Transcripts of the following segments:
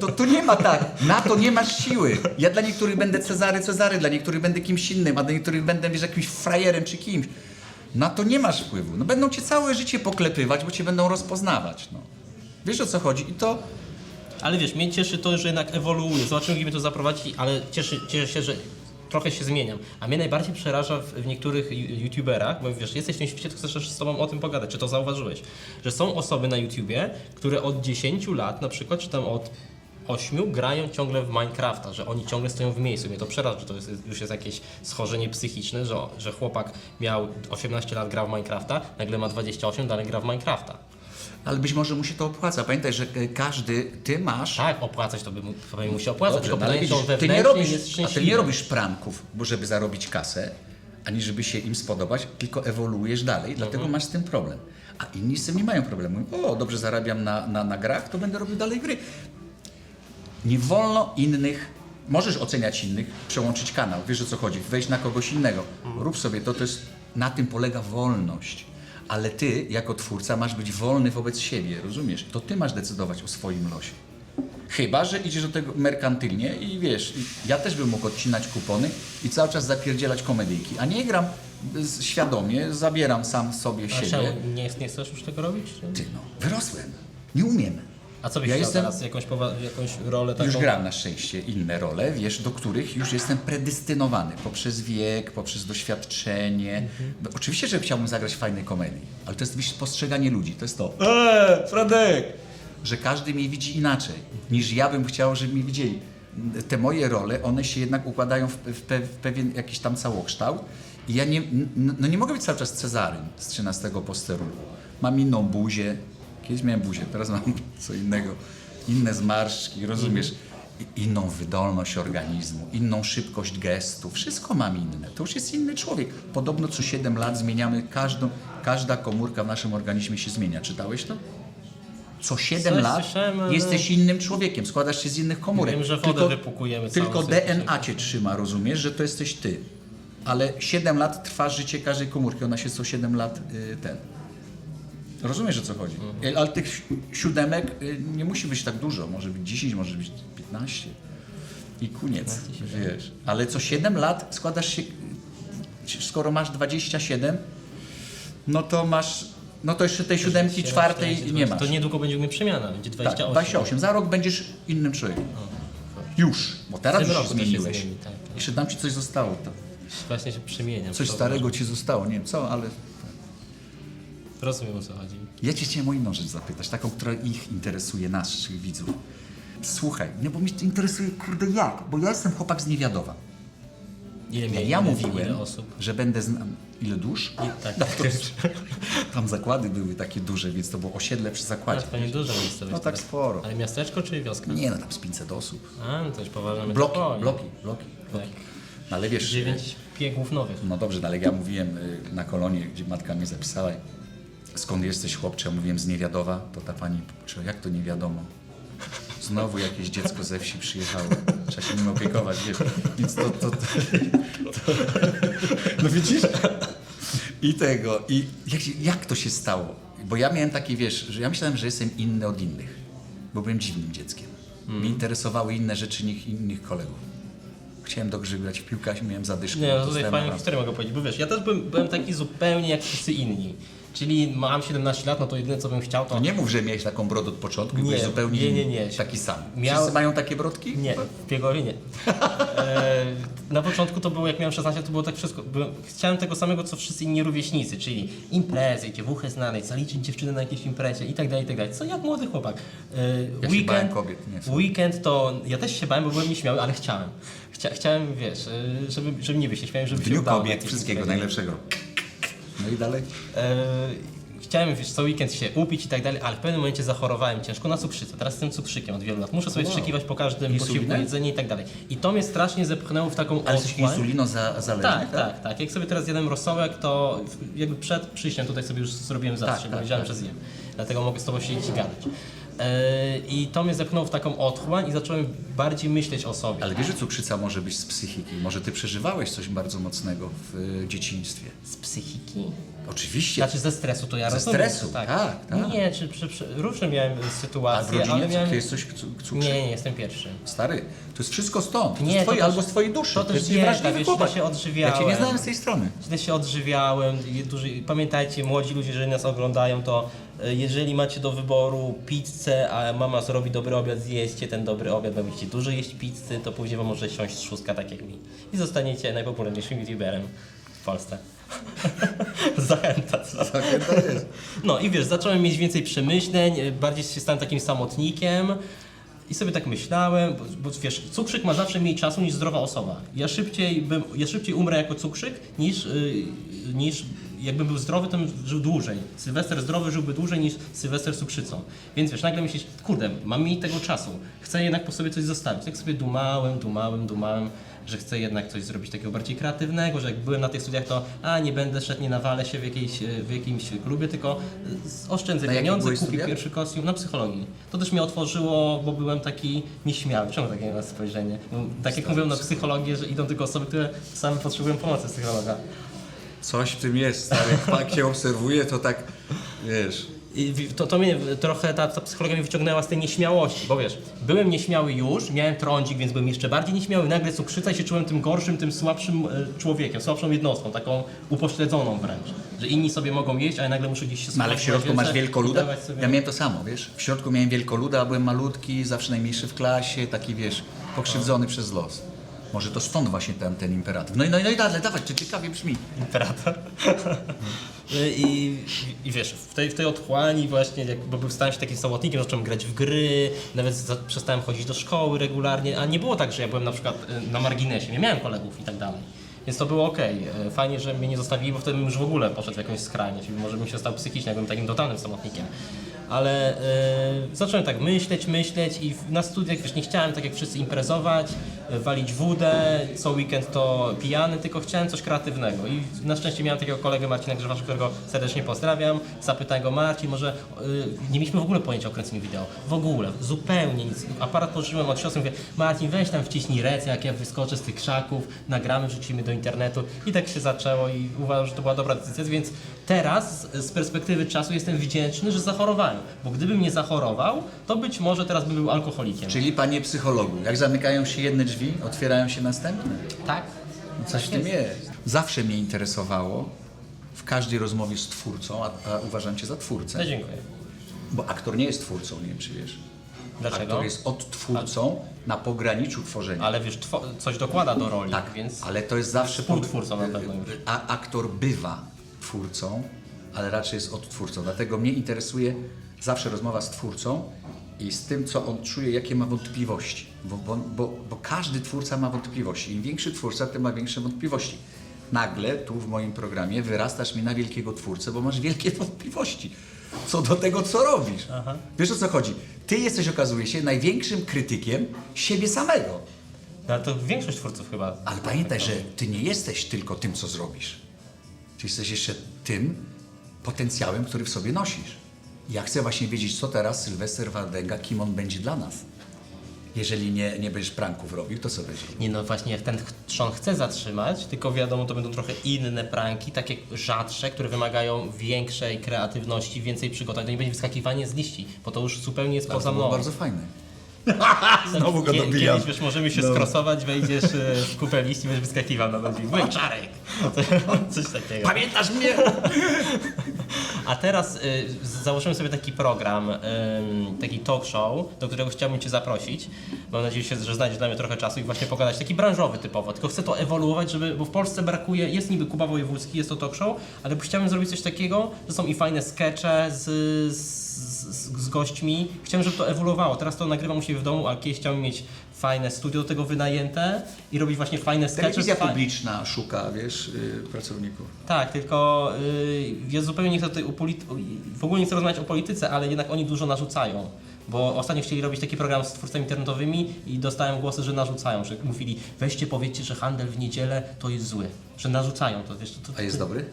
To, to nie ma tak. Na to nie masz siły. Ja dla niektórych będę Cezary Cezary, dla niektórych będę kimś innym, a dla niektórych będę wiesz, jakimś frajerem czy kimś. Na to nie masz wpływu. No będą cię całe życie poklepywać, bo cię będą rozpoznawać. No. Wiesz o co chodzi? I to Ale wiesz, mnie cieszy to, że jednak ewoluuje. Zobaczymy, gdzie mnie to zaprowadzi, ale cieszy, cieszę się, że trochę się zmieniam. A mnie najbardziej przeraża w, w niektórych youtuberach, bo wiesz, jesteś w tym świecie, to chcesz też z tobą o tym pogadać. Czy to zauważyłeś? Że są osoby na YouTubie, które od 10 lat na przykład, czy tam od 8 grają ciągle w Minecrafta, że oni ciągle stoją w miejscu. Mnie to przeraża, że to jest, już jest jakieś schorzenie psychiczne, że, że chłopak miał 18 lat, grał w Minecrafta, nagle ma 28, dalej gra w Minecrafta. Ale być może mu się to opłaca. Pamiętaj, że e, każdy, ty masz. Tak, opłacać to by mu, pewnie mu się opłacać, Dobrze, tylko no ale widzisz, ty nie robisz, a ty nie robisz pranków, bo żeby zarobić kasę, ani żeby się im spodobać, tylko ewoluujesz dalej, dlatego Mhm. masz z tym problem. A inni z tym nie mają problemu. O, dobrze zarabiam na, na, na grach, to będę robił dalej gry. Nie wolno innych, możesz oceniać innych, przełączyć kanał, wiesz o co chodzi, wejść na kogoś innego. Rób sobie to, to jest, na tym polega wolność. Ale ty, jako twórca, masz być wolny wobec siebie, rozumiesz? To ty masz decydować o swoim losie. Chyba, że idziesz do tego merkantylnie i wiesz, i ja też bym mógł odcinać kupony i cały czas zapierdzielać komedyjki, a nie gram z- świadomie, zabieram sam sobie A siebie. czemu? Nie, nie chcesz już tego robić? czy? Ty no, wyrosłem, nie umiem. A co byś Ja chciał jestem- teraz? Jakąś, powa- jakąś rolę taką? Już gram na szczęście inne role, wiesz, do których już jestem predestynowany poprzez wiek, poprzez doświadczenie. No, Oczywiście, że chciałbym zagrać w fajnej komedii, ale to jest wiesz, postrzeganie ludzi, to jest to. Eee, Fredek! Że każdy mnie widzi inaczej, niż ja bym chciał, żeby mnie widzieli. Te moje role, one się jednak układają w, w, pe, w pewien jakiś tam całokształt i ja nie, no nie mogę być cały czas Cezarym z 13 posterunku. Mam inną buzię, kiedyś miałem buzię, teraz mam co innego, inne zmarszczki, rozumiesz? I- Inną wydolność organizmu, inną szybkość gestu, wszystko mam inne. To już jest inny człowiek. Podobno co 7 lat zmieniamy każdą, każda komórka w naszym organizmie się zmienia. Czytałeś to? Co 7 Coś lat słyszałem, ale- jesteś innym człowiekiem, składasz się z innych komórek. Wiem, że wodę wypłukujemy całą Tylko. DNA cię trzyma, rozumiesz, że to jesteś ty. Ale 7 lat trwa życie każdej komórki, ona się co 7 lat y, ten. Rozumiesz o co chodzi? Mhm. Ale tych si- siódemek y, nie musi być tak dużo, może być 10, może być 15 i koniec, wiesz. Ale co 7 lat składasz się, skoro masz 27, no to masz, no to jeszcze tej siódemki czwartej nie masz. To niedługo będzie u mnie przemiana, będzie 28. Tak, 28. Za rok będziesz innym człowiekiem. Już, bo teraz już roku się zmieniłeś. zmieni, tak, tak. Jeszcze tam ci coś zostało. To. Właśnie się przemieniam. Coś starego ci zostało, nie wiem co, ale Rozumiem o co chodzi. ja cię chciałem o inną rzecz zapytać, taką, która ich interesuje, naszych widzów. Słuchaj, nie, bo mnie to interesuje, kurde jak, bo ja jestem chłopak z Niewiadowa. Ile Ja, mieli, ja ile, mówiłem, ile osób? że będę. Ile dusz? Tak, No to, tam zakłady były takie duże, więc to było osiedle przy zakładzie. to nie dużo miejscowość. No tak teraz. sporo. Ale miasteczko czy wioska? Nie no, tam z 500 osób. A, no to już poważne Bloki, bloki, bloki, bloki. No ale wiesz... Dziewięć piegów nowych. No dobrze, no ale ja mówiłem y, na kolonie, gdzie matka mnie zapisała, skąd jesteś chłopcze, ja mówiłem z Niewiadowa, to ta pani, czy jak to nie wiadomo? Znowu jakieś dziecko ze wsi przyjechało, trzeba się nim opiekować, wiesz, więc to, to, to, to no widzisz? I tego, i jak, się- jak to się stało? Bo ja miałem takie, wiesz, że ja myślałem, że jestem inny od innych, bo byłem dziwnym dzieckiem. Mnie interesowały inne rzeczy niż innych kolegów. Chciałem do gry grać w piłkę, miałem zadyszkę. Nie, no tutaj fajną historię mogę powiedzieć, bo wiesz, ja też byłem, byłem taki zupełnie jak wszyscy inni. Czyli mam 17 lat, no to jedyne co bym chciał to... No nie mów, że miałeś taką brodę od początku i Nie, byłeś zupełnie nie, nie, nie. taki sam. Miał- Wszyscy mają takie brodki? Nie, w nie. E, na początku to było, jak miałem 16, to było tak wszystko. Chciałem tego samego, co wszyscy inni rówieśnicy, czyli imprezy, dziewuchę znaleźć, zaliczyć dziewczynę na jakiejś imprezie i tak dalej, i tak dalej. Co jak młody chłopak. E, Ja się bałem kobiet, nie. weekend to, ja też się bałem, bo byłem nieśmiały, ale chciałem. Chcia, chciałem, wiesz, e, żeby, żeby nie być nieśmiałym, żeby W się dniu kobiet, wszystkiego najlepszego. No i dalej? E, chciałem wiesz, co weekend się upić i tak dalej, ale w pewnym momencie zachorowałem ciężko na cukrzycę. Teraz jestem cukrzykiem od wielu lat. Muszę sobie Wow. wstrzykiwać po każdym Insulinę? posiłku jedzenie i tak dalej. I to mnie strasznie zepchnęło w taką Ale jesteś otchłań. insulino za, zależny, Tak, tak, tak. Jak sobie teraz jadłem rosołek, to jakby przed przyjściem tutaj sobie już zrobiłem zastrzyk, Tak, bo tak, wiedziałem, tak. że zjem. Dlatego mogę z tobą siedzieć i gadać. E, I to mnie zepchnęło w taką otchłań i zacząłem bardziej myśleć o sobie. Ale wiesz, że cukrzyca może być z psychiki. Może ty przeżywałeś coś bardzo mocnego w y, dzieciństwie. Z psychiki? Oczywiście. Znaczy ze stresu to ja Ze rozumiem. stresu, tak. tak, tak. Nie, czy, czy, czy, różne miałem A w sytuacje, rodzinie ale miałem... ty jesteś cu- cukrzyk? Nie, nie, jestem pierwszy. Stary, to jest wszystko stąd. To Nie, jest to twoje, też- albo z twojej duszy. to też jesteś dieta, wrażliwy wiesz, chłopak. źle się Ja odżywiałem. cię nie znałem z tej strony. Źle się odżywiałem. Duży, pamiętajcie, młodzi ludzie, jeżeli nas oglądają, to e, jeżeli macie do wyboru pizzę, a mama zrobi dobry obiad, zjeście ten dobry obiad, bo będziecie dużo jeść pizzy, to później wam może siąść szóstka tak jak mi. I zostaniecie najpopularniejszym youtuberem w Polsce. Zachęta. No i wiesz, zacząłem mieć więcej przemyśleń, e, bardziej się stałem takim samotnikiem. I sobie tak myślałem, bo, bo wiesz, cukrzyk ma zawsze mniej czasu niż zdrowa osoba. Ja szybciej, bym, ja szybciej umrę jako cukrzyk niż, yy, niż jakbym był zdrowy, to bym żył dłużej. Sylwester zdrowy żyłby dłużej niż Sylwester z cukrzycą. Więc wiesz, nagle myślisz, kurde, mam mniej tego czasu, chcę jednak po sobie coś zostawić. Tak sobie dumałem, dumałem, dumałem, że chcę jednak coś zrobić takiego bardziej kreatywnego, że jak byłem na tych studiach, to a nie będę szedł, nie nawalę się w, jakiejś, w jakimś klubie, tylko oszczędzę Na pieniądze, kupię studiach? pierwszy kostium na psychologii. To też mnie otworzyło, bo byłem taki nieśmiały. Czemu takie spojrzenie? Bo, tak jak mówią na psychologię, że idą tylko osoby, które same potrzebują pomocy psychologa. Coś w tym jest, stary. Jak pan cię obserwuje, to tak, wiesz... I w- to, to mnie trochę ta, ta psychologia mnie wyciągnęła z tej nieśmiałości, bo wiesz, byłem nieśmiały już, miałem trądzik, więc byłem jeszcze bardziej nieśmiały, nagle cukrzyca i się czułem tym gorszym, tym słabszym e, człowiekiem, słabszą jednostką, taką upośledzoną wręcz. Że inni sobie mogą jeść, a nagle muszę gdzieś się No ale w schować, środku masz wielce wielkoluda? dawać Sobie... Ja miałem to samo, wiesz? W środku miałem wielkoluda, a byłem malutki, zawsze najmniejszy w klasie, taki, wiesz, pokrzywdzony przez los. Może to stąd właśnie ten, ten imperatyw. No i, no i, no i dalej, dawaj, czy ciekawie brzmi. imperator. I, I wiesz, w tej, w tej otchłani właśnie, jak, bo był- stałem się takim samotnikiem, zacząłem grać w gry, nawet za, przestałem chodzić do szkoły regularnie, a nie było tak, że ja byłem na przykład y, na marginesie, nie miałem kolegów i tak dalej. Więc to było ok. Fajnie, że mnie nie zostawili, bo wtedy bym już w ogóle poszedł w jakąś skrajność i może bym się stał psychicznie, jakbym takim totalnym samotnikiem. Ale y, zacząłem tak myśleć, myśleć i w- na studiach wiesz, nie chciałem tak jak wszyscy imprezować, y, walić wódę, co weekend to pijany, tylko chciałem coś kreatywnego. I na szczęście miałem takiego kolegę Marcina Grzewasza, którego serdecznie pozdrawiam. Zapytałem go, Marcin, może y, nie mieliśmy w ogóle pojęcia o kręceniu wideo. W ogóle, zupełnie nic. Aparat pożyczyłem od siostry, mówię, Marcin, weź tam wciśnij rec, jak ja wyskoczę z tych krzaków, nagramy, wrzucimy do internetu. I tak się zaczęło i uważam, że to była dobra decyzja, więc teraz z perspektywy czasu jestem wdzięczny, że zachorowałem. Bo gdybym nie zachorował, to być może teraz bym był alkoholikiem. Czyli panie psychologu, jak zamykają się jedne drzwi, otwierają się następne. Tak? Coś w tym jest. Zawsze mnie interesowało w każdej rozmowie z twórcą, a, a uważam cię za twórcę. No dziękuję. Bo aktor nie jest twórcą, nie wiem czy wiesz. Dlaczego? Aktor jest odtwórcą na pograniczu tworzenia. Ale wiesz, two- coś dokłada do roli, Tak, więc... ale to jest zawsze... Współtwórcą na pewno już. A aktor bywa twórcą, ale raczej jest odtwórcą. Dlatego mnie interesuje zawsze rozmowa z twórcą i z tym, co on czuje, jakie ma wątpliwości. Bo, bo, bo, bo każdy twórca ma wątpliwości. Im większy twórca, tym ma większe wątpliwości. Nagle tu w moim programie wyrastasz mi na wielkiego twórcę, bo masz wielkie wątpliwości co do tego, co robisz. Wiesz o co chodzi? Ty jesteś, okazuje się, największym krytykiem siebie samego. No, ale to większość twórców chyba. Ale pamiętaj, że ty nie jesteś tylko tym, co zrobisz. Ty jesteś jeszcze tym potencjałem, który w sobie nosisz. Ja chcę właśnie wiedzieć, co teraz Sylwester Wardęga, kim on będzie dla nas. Jeżeli nie, nie będziesz pranków robił, to co będzie? Nie no właśnie, ten trzon chce zatrzymać, tylko wiadomo, to będą trochę inne pranki, takie rzadsze, które wymagają większej kreatywności, więcej przygotowań. To nie będzie wyskakiwanie z liści, bo to już zupełnie jest To poza mną. bardzo fajne. Znowu go dobijam. Kiedyś wiesz, możemy się skrosować, wejdziesz e, w kupę liści, będziesz wyskakiwał na nogi. Byłem czarek! Coś takiego. Pamiętasz mnie? A teraz y, założyłem sobie taki program, ym, taki talk show, do którego chciałbym Cię zaprosić. Mam nadzieję, się, że znajdziesz dla mnie trochę czasu i właśnie pogadać. Taki branżowy typowo, tylko chcę to ewoluować, żeby, bo w Polsce brakuje, jest niby Kuba Wojewódzki, jest to talk show, ale chciałbym zrobić coś takiego, że są i fajne skecze z, z, z, gośćmi. Chciałem, żeby to ewoluowało. Teraz to nagrywam u siebie w domu, a kiedyś chciałem mieć fajne studio do tego wynajęte i robić właśnie fajne skecze. Telewizja Fa- publiczna szuka, wiesz, yy, pracowników. tak, tylko y, ja zupełnie nie chcę tutaj w ogóle nie chcę rozmawiać o polityce, ale jednak oni dużo narzucają. Bo ostatnio chcieli robić taki program z twórcami internetowymi i dostałem głosy, że narzucają, że mówili weźcie powiedzcie, że handel w niedzielę to jest zły. Że narzucają to, wiesz, to, to, A jest dobry?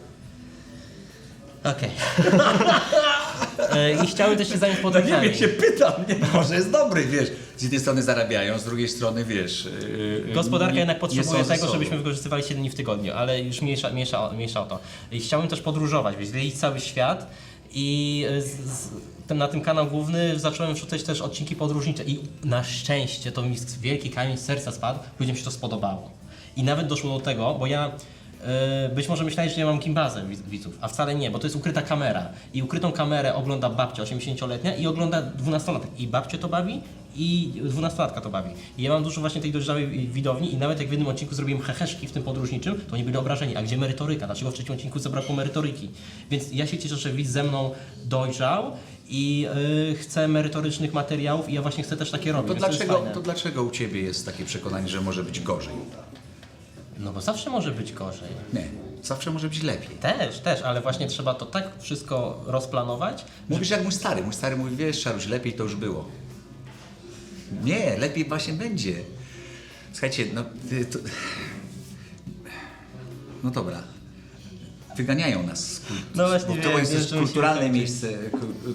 Okej. E, I chciały też się zająć No nie podróżami. wiem, się pytam, nie? może jest dobry, wiesz. Z jednej strony zarabiają, z drugiej strony, wiesz... yy, Gospodarka nie- jednak potrzebuje tego, żebyśmy wykorzystywali 7 dni w tygodniu, ale już mniejsza, mniejsza, mniejsza o to. I chciałem też podróżować, wiesz, zwiedzić cały świat i e, z, z, ten, na tym kanał główny zacząłem wrzucać też odcinki podróżnicze i na szczęście to mi wielki kamień z serca spadł, ludziom się to spodobało. I nawet doszło do tego, bo ja e, być może myślałeś, że ja mam gimbazę widz- widzów, a wcale nie, bo to jest ukryta kamera. I ukrytą kamerę ogląda babcia 80-letnia i ogląda 12-latek. I babcię to bawi, i 12-latka to bawi. I ja mam dużo właśnie tej dojrzałej widowni i nawet jak w jednym odcinku zrobiłem heheszki w tym podróżniczym, to oni byli obrażeni. A gdzie merytoryka? Dlaczego w trzecim odcinku zabrakło merytoryki? Więc ja się cieszę, że widz ze mną dojrzał i y, chcę merytorycznych materiałów i ja właśnie chcę też takie robić. To dlaczego, fajne. to dlaczego u Ciebie jest takie przekonanie, że może być gorzej? No bo zawsze może być gorzej. Nie, zawsze może być lepiej. Też, też, ale właśnie trzeba to tak wszystko rozplanować, Mówisz jak mój stary. Mój stary mówi, wiesz, Czaruś, lepiej to już było. Nie, lepiej właśnie będzie. Słuchajcie, no... ty To... No dobra. Wyganiają nas z kultury. No właśnie Bo to wiem, jest też kulturalne kończyć. miejsce,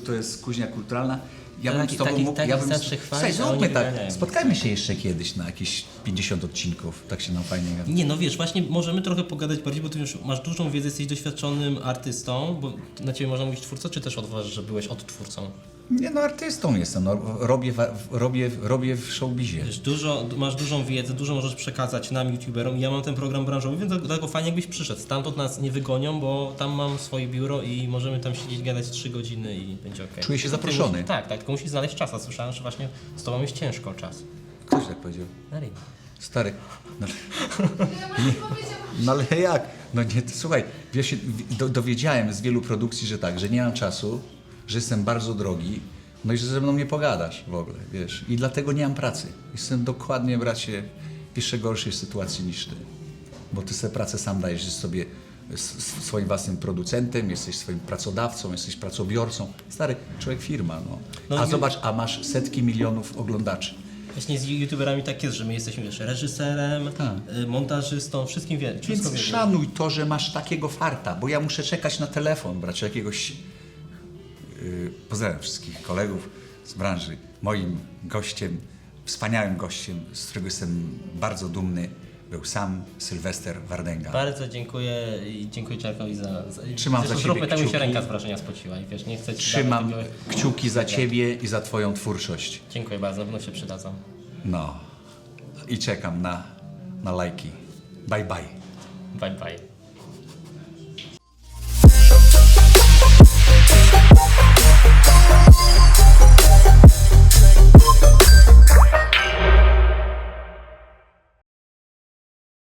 to jest kuźnia kulturalna. Ja Ale bym taki- z tobą taki- mógł... taki ja bym, chwalić, Słuchaj, zróbmy tak. Spotkajmy się jeszcze kiedyś na jakieś 50 odcinków. Tak się nam fajnie gada. Nie, no wiesz, właśnie możemy trochę pogadać bardziej, bo ty już masz dużą wiedzę, jesteś doświadczonym artystą, bo na ciebie można mówić twórca, czy też odważasz, że byłeś odtwórcą? Nie no, artystą jestem. No, robię, robię, robię w showbizie. Wiesz, dużo, masz dużą wiedzę, dużo możesz przekazać nam, youtuberom. Ja mam ten program branżowy, więc dlatego fajnie jakbyś przyszedł. Stamtąd nas nie wygonią, bo tam mam swoje biuro i możemy tam siedzieć, gadać 3 godziny i będzie ok. Czuję się zaproszony. Tak, tak, tylko musisz znaleźć czas, a słyszałem, że właśnie z tobą jest ciężko czas. Ktoś tak powiedział. Na. Stary. No, nie, no ale jak? No nie, to, słuchaj, ja się do, dowiedziałem z wielu produkcji, że tak, że nie mam czasu, że jestem bardzo drogi, no i że ze mną nie pogadasz w ogóle, wiesz. I dlatego nie mam pracy. Jestem dokładnie, bracie, w jeszcze gorszej sytuacji niż ty. Bo ty sobie pracę sam dajesz, jesteś sobie swoim własnym producentem, jesteś swoim pracodawcą, jesteś pracobiorcą. Stary, człowiek firma, no. No A i- zobacz, a masz setki milionów oglądaczy. Właśnie z youtuberami tak jest, że my jesteśmy wiesz, reżyserem, Tak. y, montażystą, wszystkim wie, Więc szanuj to, że masz takiego farta, bo ja muszę czekać na telefon, brać jakiegoś. Pozdrawiam wszystkich kolegów z branży. Moim gościem, wspaniałym gościem, z którego jestem bardzo dumny, był sam Sylwester Wardęga. Bardzo dziękuję i dziękuję Czarkowi za... za Trzymam za ciebie tak, mi się kciuki. ręka z wrażenia spociła i wiesz, nie chcę ci Trzymam dawać kciuki za ciebie i za twoją twórczość. Dziękuję bardzo, pewno się przydadzą. No. I czekam na, na lajki. Bye bye. Bye bye. Yeah.